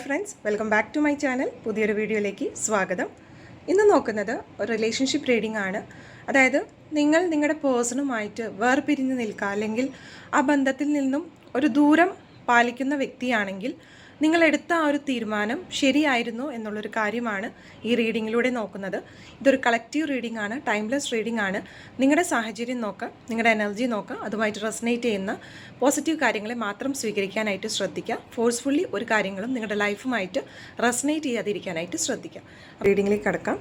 Friends welcome back to my channel പുതിയൊരു വീഡിയോയിലേക്ക് സ്വാഗതം. ഇന്ന് നോക്കുന്നത് ഒരു റിലേഷൻഷിപ്പ് റീഡിംഗ് ആണ്. അതായത് നിങ്ങൾ നിങ്ങളുടെ പേഴ്സണുമായിട്ട് വേർപിരിഞ്ഞ് നിൽക്കുക അല്ലെങ്കിൽ ആ ബന്ധത്തിൽ നിന്നും ഒരു ദൂരം പാലിക്കുന്ന വ്യക്തിയാണെങ്കിൽ നിങ്ങൾ എടുത്ത ആ ഒരു തീരുമാനം ശരിയായിരുന്നു എന്നുള്ളൊരു കാര്യമാണ് ഈ റീഡിങ്ങിലൂടെ നോക്കുന്നത്. ഇതൊരു കളക്റ്റീവ് റീഡിംഗ് ആണ് ടൈംലെസ് റീഡിംഗ് ആണ് നിങ്ങളുടെ സാഹചര്യം നോക്കുക നിങ്ങളുടെ എനർജി നോക്കുക അതുമായിട്ട് റെസനേറ്റ് ചെയ്യുന്ന പോസിറ്റീവ് കാര്യങ്ങളെ മാത്രം സ്വീകരിക്കാനായിട്ട് ശ്രദ്ധിക്കുക. ഫോഴ്സ്ഫുള്ളി ഒരു കാര്യങ്ങളും നിങ്ങളുടെ ലൈഫുമായിട്ട് റെസനേറ്റ് ചെയ്യാതിരിക്കാനായിട്ട് ശ്രദ്ധിക്കുക. റീഡിങ്ങിലേക്ക് കടക്കാം.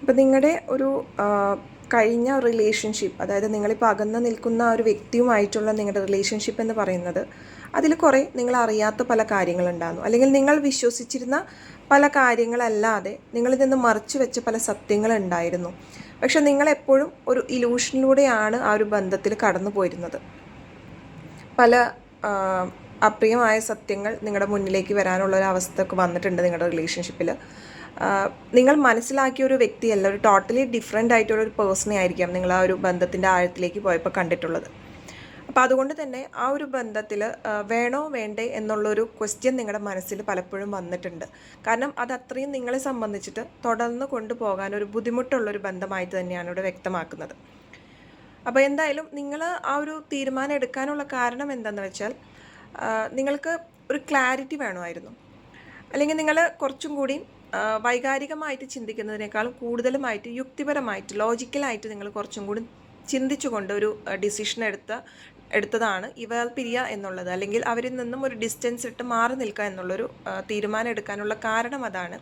അപ്പോൾ നിങ്ങളുടെ ഒരു കഴിഞ്ഞ റിലേഷൻഷിപ്പ് അതായത് നിങ്ങളിപ്പോൾ അകന്ന് നിൽക്കുന്ന ഒരു വ്യക്തിയുമായിട്ടുള്ള നിങ്ങളുടെ റിലേഷൻഷിപ്പ് എന്ന് പറയുന്നത് അതിൽ കുറേ നിങ്ങൾ അറിയാത്ത പല കാര്യങ്ങളുണ്ടാകുന്നു. അല്ലെങ്കിൽ നിങ്ങൾ വിശ്വസിച്ചിരുന്ന പല കാര്യങ്ങളല്ലാതെ നിങ്ങളിൽ നിന്ന് മറച്ചു വെച്ച പല സത്യങ്ങളുണ്ടായിരുന്നു. പക്ഷെ നിങ്ങളെപ്പോഴും ഒരു ഇലൂഷനിലൂടെയാണ് ആ ഒരു ബന്ധത്തിൽ കടന്നു പോയിരുന്നത്. പല അപ്രിയമായ സത്യങ്ങൾ നിങ്ങളുടെ മുന്നിലേക്ക് വരാനുള്ള ഒരു അവസ്ഥയൊക്കെ വന്നിട്ടുണ്ട് നിങ്ങളുടെ റിലേഷൻഷിപ്പിൽ നിങ്ങൾ മനസ്സിലാക്കിയ ഒരു വ്യക്തിയല്ല ഒരു ടോട്ടലി ഡിഫറെന്റ് ആയിട്ടുള്ള ഒരു പേഴ്സണെ ആയിരിക്കാം നിങ്ങൾ ആ ഒരു ബന്ധത്തിന്റെ ആഴത്തിലേക്ക് പോയപ്പോൾ കണ്ടിട്ടുള്ളത്. അപ്പോൾ അതുകൊണ്ട് തന്നെ ആ ഒരു ബന്ധത്തിൽ വേണോ വേണ്ടേ എന്നുള്ളൊരു ക്വസ്റ്റ്യൻ നിങ്ങളുടെ മനസ്സിൽ പലപ്പോഴും വന്നിട്ടുണ്ട്. കാരണം അത് അത്രയും നിങ്ങളെ സംബന്ധിച്ചിട്ട് തുടർന്ന് കൊണ്ടുപോകാൻ ഒരു ബുദ്ധിമുട്ടുള്ളൊരു ബന്ധമായിട്ട് തന്നെയാണ് ഇവിടെ വ്യക്തമാക്കുന്നത്. അപ്പോൾ എന്തായാലും നിങ്ങൾ ആ ഒരു തീരുമാനം എടുക്കാനുള്ള കാരണം എന്താണെന്ന് വെച്ചാൽ നിങ്ങൾക്ക് ഒരു ക്ലാരിറ്റി വേണമായിരുന്നു. അല്ലെങ്കിൽ നിങ്ങൾ കുറച്ചും കൂടി വൈകാരികമായിട്ട് ചിന്തിക്കുന്നതിനേക്കാളും കൂടുതലുമായിട്ട് യുക്തിപരമായിട്ട് ലോജിക്കലായിട്ട് നിങ്ങൾ കുറച്ചും കൂടി ചിന്തിച്ചുകൊണ്ട് ഒരു ഡിസിഷൻ എടുത്ത എടുത്തതാണ് ഇവർ പിരിയ എന്നുള്ളത്. അല്ലെങ്കിൽ അവരിൽ നിന്നും ഒരു ഡിസ്റ്റൻസ് ഇട്ട് മാറി നിൽക്കുക എന്നുള്ളൊരു തീരുമാനം എടുക്കാനുള്ള കാരണം അതാണ്.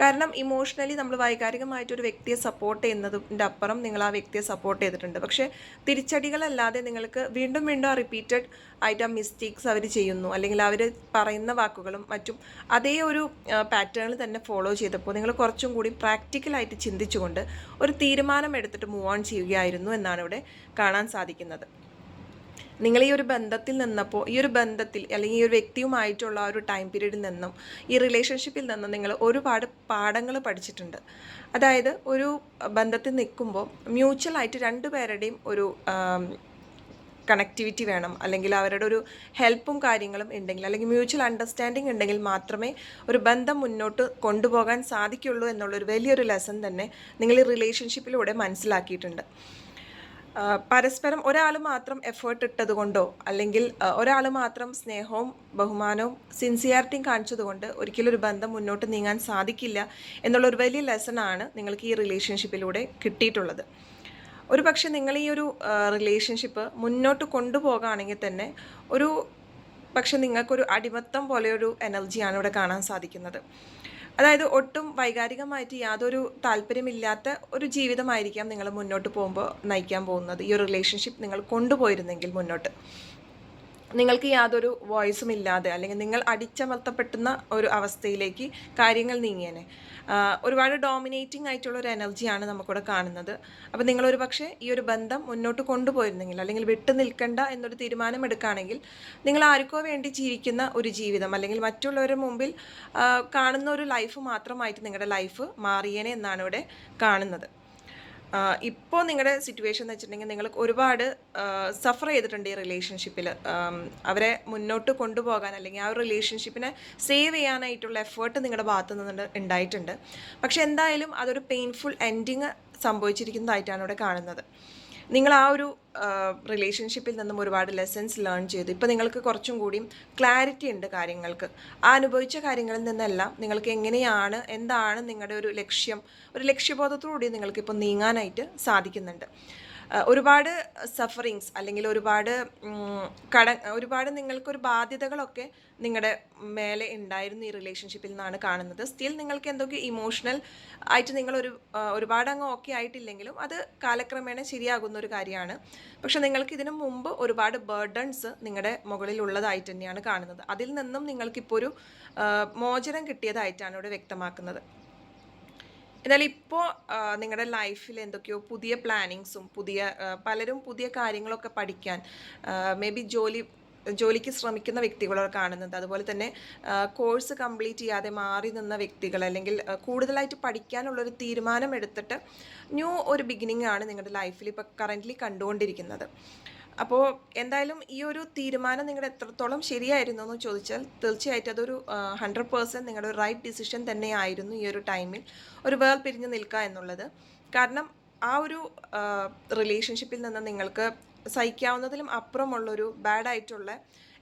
കാരണം ഇമോഷണലി നമ്മൾ വൈകാരികമായിട്ട് ഒരു വ്യക്തിയെ സപ്പോർട്ട് ചെയ്യുന്നതിന്റെ അപ്പുറം നിങ്ങൾ ആ വ്യക്തിയെ സപ്പോർട്ട് ചെയ്തിട്ടുണ്ട്. പക്ഷേ തിരിച്ചടികളല്ലാതെ നിങ്ങൾക്ക് വീണ്ടും വീണ്ടും ആ റിപ്പീറ്റഡ് ആയിട്ട് ആ മിസ്റ്റേക്സ് അവർ ചെയ്യുന്നു. അല്ലെങ്കിൽ അവർ പറയുന്ന വാക്കുകളും മറ്റും അതേ ഒരു പാറ്റേണിൽ തന്നെ ഫോളോ ചെയ്തപ്പോൾ നിങ്ങൾ കുറച്ചും കൂടി പ്രാക്ടിക്കലായിട്ട് ചിന്തിച്ചുകൊണ്ട് ഒരു തീരുമാനം എടുത്തിട്ട് മൂവ് ഓൺ ചെയ്യുകയായിരുന്നു എന്നാണ് ഇവിടെ കാണാൻ സാധിക്കുന്നത്. നിങ്ങൾ ഈ ഒരു ബന്ധത്തിൽ നിന്നപ്പോൾ ഈ ഒരു ബന്ധത്തിൽ അല്ലെങ്കിൽ ഈ ഒരു വ്യക്തിയുമായിട്ടുള്ള ആ ഒരു ടൈം പീരീഡിൽ നിന്നും ഈ റിലേഷൻഷിപ്പിൽ നിന്നും നിങ്ങൾ ഒരുപാട് പാഠങ്ങൾ പഠിച്ചിട്ടുണ്ട്. അതായത് ഒരു ബന്ധത്തിൽ നിൽക്കുമ്പോൾ മ്യൂച്വലായിട്ട് രണ്ടുപേരുടെയും ഒരു കണക്ടിവിറ്റി വേണം. അല്ലെങ്കിൽ അവരുടെ ഒരു ഹെൽപ്പും കാര്യങ്ങളും ഉണ്ടെങ്കിൽ അല്ലെങ്കിൽ മ്യൂച്വൽ അണ്ടർസ്റ്റാൻഡിങ് ഉണ്ടെങ്കിൽ മാത്രമേ ഒരു ബന്ധം മുന്നോട്ട് കൊണ്ടുപോകാൻ സാധിക്കുള്ളൂ എന്നുള്ളൊരു വലിയൊരു ലെസൺ തന്നെ നിങ്ങൾ ഈ റിലേഷൻഷിപ്പിലൂടെ മനസ്സിലാക്കിയിട്ടുണ്ട്. പരസ്പരം ഒരാൾ മാത്രം എഫേർട്ട് ഇട്ടത് കൊണ്ടോ അല്ലെങ്കിൽ ഒരാൾ മാത്രം സ്നേഹവും ബഹുമാനവും സിൻസിയാരിറ്റിയും കാണിച്ചതുകൊണ്ട് ഒരിക്കലും ഒരു ബന്ധം മുന്നോട്ട് നീങ്ങാൻ സാധിക്കില്ല എന്നുള്ള ഒരു വലിയ ലെസണാണ് നിങ്ങൾക്ക് ഈ റിലേഷൻഷിപ്പിലൂടെ കിട്ടിയിട്ടുള്ളത്. ഒരു പക്ഷേ നിങ്ങൾ ഈ ഒരു റിലേഷൻഷിപ്പ് മുന്നോട്ട് കൊണ്ടുപോകുകയാണെങ്കിൽ തന്നെ ഒരു പക്ഷെ നിങ്ങൾക്കൊരു അടിമത്തം പോലെയൊരു എനർജിയാണ് ഇവിടെ കാണാൻ സാധിക്കുന്നത്. അതായത് ഒട്ടും വൈകാരികമായിട്ട് യാതൊരു താല്പര്യമില്ലാത്ത ഒരു ജീവിതമായിരിക്കാം നിങ്ങൾ മുന്നോട്ട് പോകുമ്പോൾ നയിക്കാൻ പോകുന്നത്. ഈ ഒരു റിലേഷൻഷിപ്പ് നിങ്ങൾ കൊണ്ടുപോയിരുന്നെങ്കിൽ മുന്നോട്ട്. നിങ്ങൾക്ക് യാതൊരു വോയിസും ഇല്ലാതെ അല്ലെങ്കിൽ നിങ്ങൾ അടിച്ചമർത്തപ്പെട്ടുന്ന ഒരു അവസ്ഥയിലേക്ക് കാര്യങ്ങൾ നീങ്ങിയേനെ. ഒരുപാട് ഡോമിനേറ്റിംഗ് ആയിട്ടുള്ള ഒരു എനർജിയാണ് നമുക്കിവിടെ കാണുന്നത്. അപ്പോൾ നിങ്ങളൊരു പക്ഷേ ഈ ഒരു ബന്ധം മുന്നോട്ട് കൊണ്ടുപോയിരുന്നെങ്കിൽ അല്ലെങ്കിൽ വിട്ടു നിൽക്കണ്ട എന്നൊരു തീരുമാനം എടുക്കുകയാണെങ്കിൽ നിങ്ങൾ ആർക്കോ വേണ്ടി ജീവിക്കുന്ന ഒരു ജീവിതം അല്ലെങ്കിൽ മറ്റുള്ളവരുടെ മുമ്പിൽ കാണുന്ന ഒരു ലൈഫ് മാത്രമായിട്ട് നിങ്ങളുടെ ലൈഫ് മാറിയേനെ എന്നാണ് ഇവിടെ കാണുന്നത്. ഇപ്പോൾ നിങ്ങളുടെ സിറ്റുവേഷൻ എന്ന് വെച്ചിട്ടുണ്ടെങ്കിൽ നിങ്ങൾ ഒരുപാട് സഫർ ചെയ്തിട്ടുണ്ട് ഈ റിലേഷൻഷിപ്പിൽ അവരെ മുന്നോട്ട് കൊണ്ടുപോകാൻ അല്ലെങ്കിൽ ആ ഒരു റിലേഷൻഷിപ്പിനെ സേവ് ചെയ്യാനായിട്ടുള്ള എഫേർട്ട് നിങ്ങളുടെ ഭാഗത്തു നിന്ന് ഉണ്ടായിട്ടുണ്ട്. പക്ഷെ എന്തായാലും അതൊരു പെയിൻഫുൾ എൻഡിങ് സംഭവിച്ചിരിക്കുന്നതായിട്ടാണ് ഇവിടെ കാണുന്നത്. നിങ്ങൾ ആ ഒരു റിലേഷൻഷിപ്പിൽ നിന്നും ഒരുപാട് ലെസൺസ് ലേൺ ചെയ്തു. ഇപ്പോൾ നിങ്ങൾക്ക് കുറച്ചും കൂടിയും ക്ലാരിറ്റി ഉണ്ട് കാര്യങ്ങൾക്ക്. ആ അനുഭവിച്ച കാര്യങ്ങളിൽ നിന്നെല്ലാം നിങ്ങൾക്ക് എങ്ങനെയാണ് എന്താണ് നിങ്ങളുടെ ഒരു ലക്ഷ്യം? ഒരു ലക്ഷ്യബോധത്തോടുകൂടി നിങ്ങൾക്കിപ്പോൾ നീങ്ങാനായിട്ട് സാധിക്കുന്നുണ്ട്. ഒരുപാട് സഫറിങ്സ് അല്ലെങ്കിൽ ഒരുപാട് കട ഒരുപാട് നിങ്ങൾക്കൊരു ബാധ്യതകളൊക്കെ നിങ്ങളുടെ മേലെ ഉണ്ടായിരുന്നു ഈ റിലേഷൻഷിപ്പിൽ നിന്നാണ് കാണുന്നത്. സ്റ്റിൽ നിങ്ങൾക്ക് എന്തൊക്കെ ഇമോഷണൽ ആയിട്ട് നിങ്ങൾ ഒരു ഒരുപാട് അങ്ങ് ഓക്കെ ആയിട്ടില്ലെങ്കിലും അത് കാലക്രമേണ ശരിയാകുന്ന ഒരു കാര്യമാണ്. പക്ഷെ നിങ്ങൾക്ക് ഇതിനു മുമ്പ് ഒരുപാട് ബേർഡൺസ് നിങ്ങളുടെ മുകളിൽ ഉള്ളതായിട്ട് തന്നെയാണ് കാണുന്നത്. അതിൽ നിന്നും നിങ്ങൾക്കിപ്പോൾ ഒരു മോചനം കിട്ടിയതായിട്ടാണ് ഇവിടെ വ്യക്തമാക്കുന്നത്. എന്നാൽ ഇപ്പോൾ നിങ്ങളുടെ ലൈഫിൽ എന്തൊക്കെയോ പുതിയ പ്ലാനിങ്സും പുതിയ പലരും പുതിയ കാര്യങ്ങളൊക്കെ പഠിക്കാൻ മേ ബി ജോലി ജോലിക്ക് ശ്രമിക്കുന്ന വ്യക്തികളാണ് കാണുന്നത് അതുപോലെ തന്നെ കോഴ്സ് കംപ്ലീറ്റ് ചെയ്യാതെ മാറി നിന്ന വ്യക്തികൾ അല്ലെങ്കിൽ കൂടുതലായിട്ട് പഠിക്കാനുള്ളൊരു തീരുമാനം എടുത്തിട്ട് ന്യൂ ഒരു ബിഗിനിങ് ആണ് നിങ്ങളുടെ ലൈഫിൽ ഇപ്പോൾ കറന്റ്ലി കണ്ടുകൊണ്ടിരിക്കുന്നത്. അപ്പോൾ എന്തായാലും ഈ ഒരു തീരുമാനം നിങ്ങളുടെ എത്രത്തോളം ശരിയായിരുന്നു എന്ന് ചോദിച്ചാൽ തീർച്ചയായിട്ടും അതൊരു ഹൺഡ്രഡ് പേഴ്സന്റ് നിങ്ങളുടെ റൈറ്റ് ഡിസിഷൻ തന്നെയായിരുന്നു ഈ ഒരു ടൈമിൽ ഒരു വേൾ പിരിഞ്ഞ് നിൽക്കുക എന്നുള്ളത്. കാരണം ആ ഒരു റിലേഷൻഷിപ്പിൽ നിന്ന് നിങ്ങൾക്ക് സഹിക്കാവുന്നതിലും അപ്പുറമുള്ളൊരു ബാഡായിട്ടുള്ള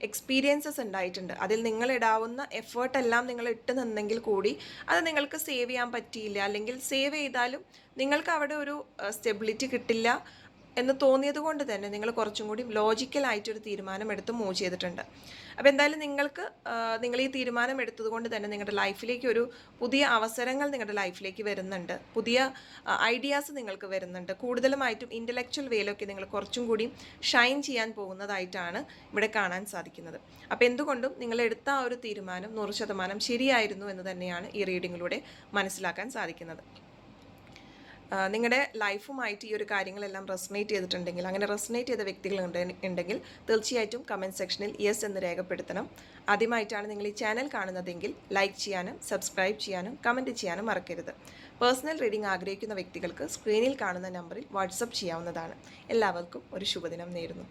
എക്സ്പീരിയൻസസ് ഉണ്ടായിട്ടുണ്ട്. അതിൽ നിങ്ങളിടാവുന്ന എഫേർട്ട് എല്ലാം നിങ്ങൾ ഇട്ട് നിന്നെങ്കിൽ കൂടി അത് നിങ്ങൾക്ക് സേവ് ചെയ്യാൻ പറ്റിയില്ല. അല്ലെങ്കിൽ സേവ് ചെയ്താലും നിങ്ങൾക്ക് അവിടെ ഒരു സ്റ്റെബിലിറ്റി കിട്ടില്ല. എന്ന് തോന്നിയത് കൊണ്ട് തന്നെ നിങ്ങൾ കുറച്ചും കൂടി ലോജിക്കലായിട്ടൊരു തീരുമാനം എടുത്ത് മൂവ് ചെയ്തിട്ടുണ്ട്. അപ്പോൾ എന്തായാലും നിങ്ങൾക്ക് നിങ്ങൾ ഈ തീരുമാനം എടുത്തത് കൊണ്ട് തന്നെ നിങ്ങളുടെ ലൈഫിലേക്ക് ഒരു പുതിയ അവസരങ്ങൾ നിങ്ങളുടെ ലൈഫിലേക്ക് വരുന്നുണ്ട്. പുതിയ ഐഡിയാസ് നിങ്ങൾക്ക് വരുന്നുണ്ട്. കൂടുതലുമായിട്ടും ഇന്റലക്ച്വൽ വേയിലൊക്കെ നിങ്ങൾ കുറച്ചും കൂടി ഷൈൻ ചെയ്യാൻ പോകുന്നതായിട്ടാണ് ഇവിടെ കാണാൻ സാധിക്കുന്നത്. അപ്പോൾ എന്തുകൊണ്ടും നിങ്ങൾ എടുത്ത ആ ഒരു തീരുമാനം നൂറ് ശതമാനം ശരിയായിരുന്നു എന്ന് തന്നെയാണ് ഈ റീഡിങ്ങിലൂടെ മനസ്സിലാക്കാൻ സാധിക്കുന്നത്. നിങ്ങളുടെ ലൈഫുമായിട്ട് ഈ ഒരു കാര്യങ്ങളെല്ലാം റെസനേറ്റ് ചെയ്തിട്ടുണ്ടെങ്കിൽ അങ്ങനെ റെസനേറ്റ് ചെയ്ത വ്യക്തികൾ ഉണ്ടെങ്കിൽ തീർച്ചയായിട്ടും കമന്റ് സെക്ഷനിൽ യെസ് എന്ന് രേഖപ്പെടുത്തണം. ആദ്യമായിട്ടാണ് നിങ്ങൾ ഈ ചാനൽ കാണുന്നതെങ്കിൽ ലൈക്ക് ചെയ്യാനും സബ്സ്ക്രൈബ് ചെയ്യാനും കമന്റ് ചെയ്യാനും മറക്കരുത്. പേഴ്സണൽ റീഡിംഗ് ആഗ്രഹിക്കുന്ന വ്യക്തികൾക്ക് സ്ക്രീനിൽ കാണുന്ന നമ്പറിൽ വാട്സപ്പ് ചെയ്യാവുന്നതാണ്. എല്ലാവർക്കും ഒരു ശുഭദിനം നേരുന്നു.